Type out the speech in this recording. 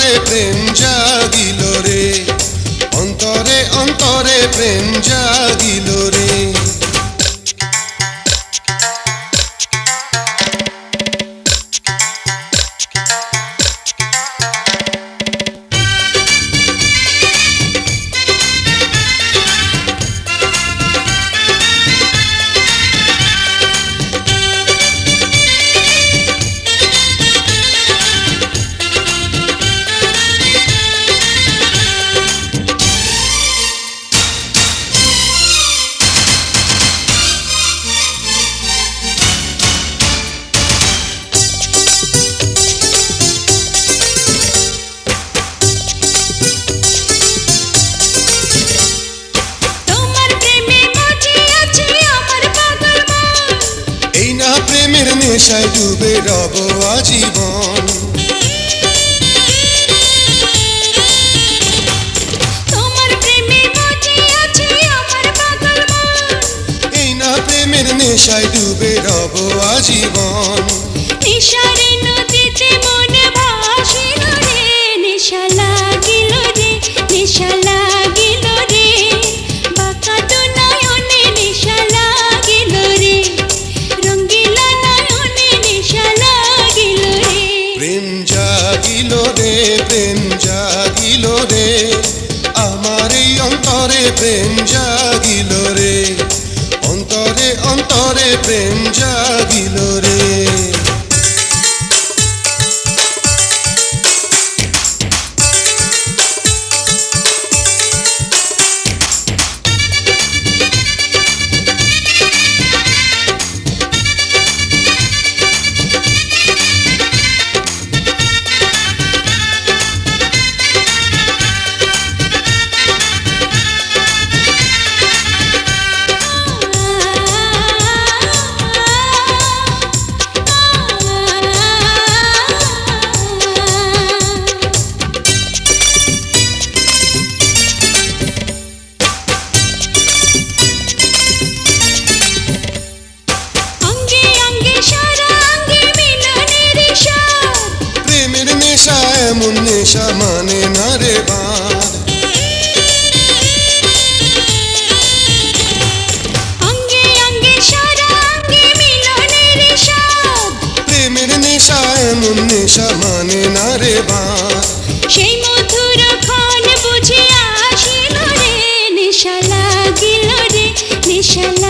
প্রেম জাগিল রে। অন্তরে অন্তরে প্রেম জাগিল রে। নেশায় ডুবে রব আজীবন। নেশায় ডুবে রব আজীবন। নিশারে প্রেম জাগিল রে। অন্তরে অন্তরে প্রেম জাগিল রে। এমন নেশা মানে না রে সার প্রেমের নেশা এমন নেশা মানে না রে বাঁধ সেই মধুর ক্ষণ বুঝে আসিল রে নেশা লাগিল রে নেশা